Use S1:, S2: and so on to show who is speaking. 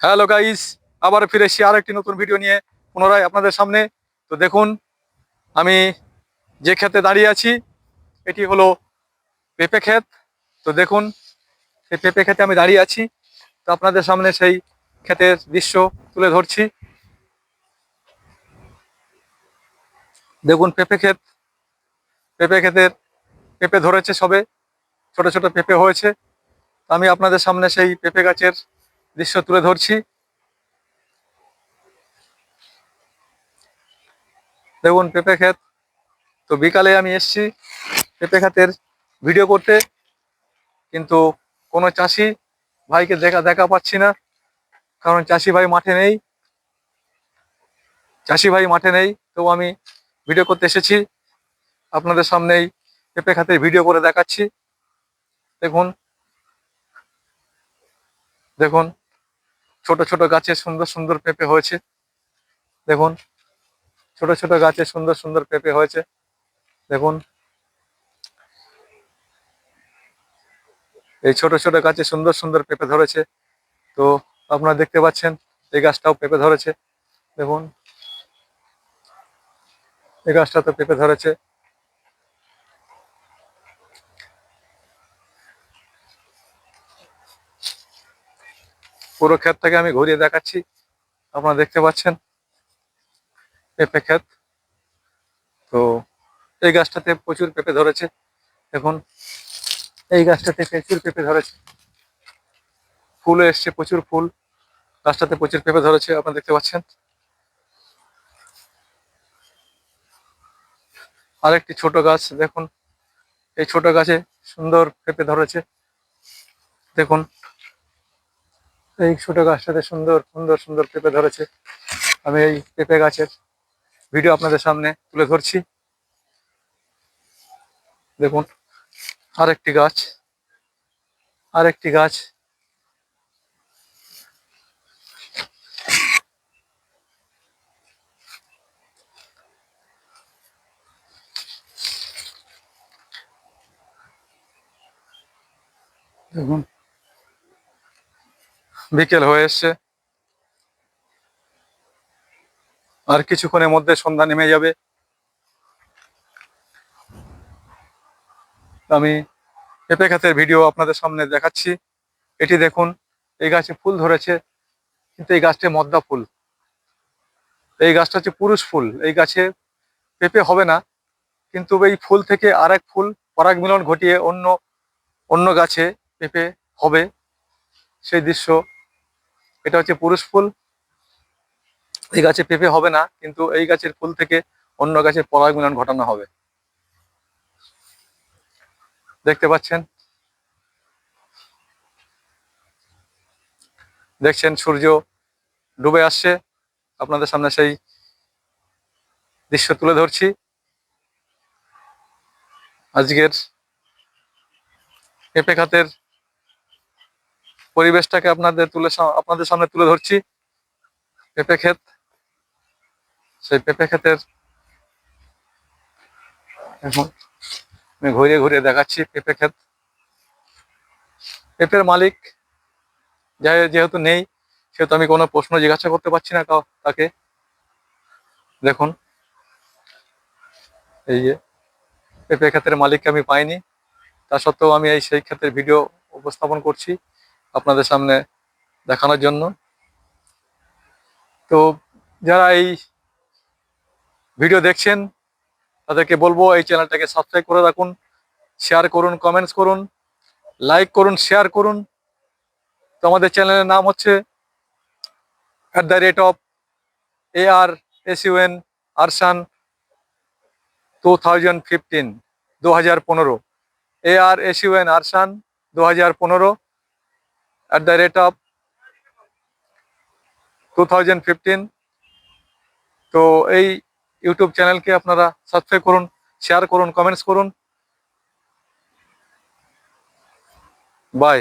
S1: Hello guys, আবার ফিরে এসেছি আর একটি নতুন ভিডিও নিয়ে পুনরায় আপনাদের সামনে। তো দেখুন, আমি যে ক্ষেতে দাঁড়িয়ে আছি, এটি হলো পেঁপে ক্ষেত। তো দেখুন, সেই পেঁপে ক্ষেতে আমি দাঁড়িয়ে আছি। তো আপনাদের সামনে সেই ক্ষেতের দৃশ্য তুলে ধরছি। দেখুন, পেঁপে ক্ষেত। পেঁপে ক্ষেতের পেঁপে ধরেছে সবে। ছোট ছোট পেঁপে হয়েছে। আমি আপনাদের সামনে সেই পেঁপে গাছের দৃশ্য তুলে ধরছি। দেখুন পেঁপে ক্ষেত। তো বিকালে আমি এসছি পেঁপে ক্ষেতের ভিডিও করতে। কিন্তু কোনো চাষি ভাইকে দেখা দেখা পাচ্ছি না। কারণ চাষি ভাই মাঠে নেই। চাষি ভাই মাঠে নেই। তো আমি ভিডিও করতে এসেছি। আপনাদের সামনেই পেঁপে খাতের ভিডিও করে দেখাচ্ছি। দেখুন। দেখুন। ছোট ছোট গাছে সুন্দর সুন্দর পেঁপে হয়েছে। দেখুন, ছোট ছোট গাছে সুন্দর সুন্দর পেঁপে হয়েছে। দেখুন, এই ছোট ছোট গাছে সুন্দর সুন্দর পেঁপে ধরেছে। তো আপনারা দেখতে পাচ্ছেন, এই গাছটাও পেঁপে ধরেছে। দেখুন, এই গাছটা তো পেঁপে ধরেছে। পুরো ক্ষেতটাকে আমি ঘুরিয়ে দেখাচ্ছি। আপনারা দেখতে পাচ্ছেন পেঁপে ক্ষেত। তো এই গাছটাতে প্রচুর পেঁপে ধরেছে। দেখুন, এই গাছটাতে প্রচুর পেঁপে ধরেছে। ফুলও এসছে, প্রচুর ফুল। গাছটাতে প্রচুর পেঁপে ধরেছে, আপনারা দেখতে পাচ্ছেন। আরেকটি ছোট গাছ, দেখুন। এই ছোট গাছে সুন্দর পেঁপে ধরেছে। দেখুন এই ছোট গাছটাতে সুন্দর সুন্দর সুন্দর পেঁপে ধরেছে। আমি এই পেঁপে গাছের ভিডিও আপনাদের সামনে তুলে ধরছি। দেখুন, আরেকটি গাছ আরেকটি গাছ। দেখুন বিকেল হয়ে এসছে। আর কিছুক্ষণের মধ্যে সন্ধ্যা নেমে যাবে। আমি পেঁপে খাতের ভিডিও আপনাদের সামনে দেখাচ্ছি। এটি দেখুন, এই গাছে ফুল ধরেছে, কিন্তু এই গাছটি মদ্দা ফুল। এই গাছটা হচ্ছে পুরুষ ফুল। এই গাছে পেঁপে হবে না, কিন্তু এই ফুল থেকে আর এক ফুল, পরাগ মিলন ঘটিয়ে অন্য অন্য গাছে পেঁপে হবে। সেই দৃশ্য এটা হচ্ছে পুরুষ ফুল। এই গাছে পেঁপে হবে না, কিন্তু এই গাছের ফুল থেকে অন্য গাছের পরাগ মিলন ঘটানো হবে। দেখতে পাচ্ছেন? দেখছেন সূর্য ডুবে আসছে। আপনাদের সামনে সেই দৃশ্য তুলে ধরছি। আজকের পেঁপে খাতের পরিবেশটাকে আপনাদের তুলে আপনাদের সামনে তুলে ধরছি। পেঁপে ক্ষেত। সেই পেঁপে ক্ষেতের এখন আমি ঘুরিয়ে ঘুরিয়ে দেখাচ্ছি পেঁপে ক্ষেত। পেঁপের মালিক যাই- যেহেতু নেই, সেহেতু আমি কোনো প্রশ্ন জিজ্ঞাসা করতে পারছি না তাকে। দেখুন, এই যে পেঁপে ক্ষেতের মালিককে আমি পাইনি। তা সত্ত্বেও আমি এই সেই ক্ষেত্রে ভিডিও উপস্থাপন করছি। আপনাদের সামনে দেখানোর জন্য তো যারা এই ভিডিও দেখছেন তাদেরকে বলব এই চ্যানেলটাকে সাবস্ক্রাইব করে রাখুন শেয়ার করুন কমেন্টস করুন লাইক করুন শেয়ার করুন তো আমাদের চ্যানেলের নাম হচ্ছে at the rate of A R S UN আরসান two thousand fifteen দু হাজার পনেরো এ আর এস ইউএন আরসান দু হাজার পনেরো rate of two thousand fifteen তো এই ইউটিউব চ্যানেলকে আপনারা সাবস্ক্রাইব করুন শেয়ার করুন কমেন্টস করুন। বাই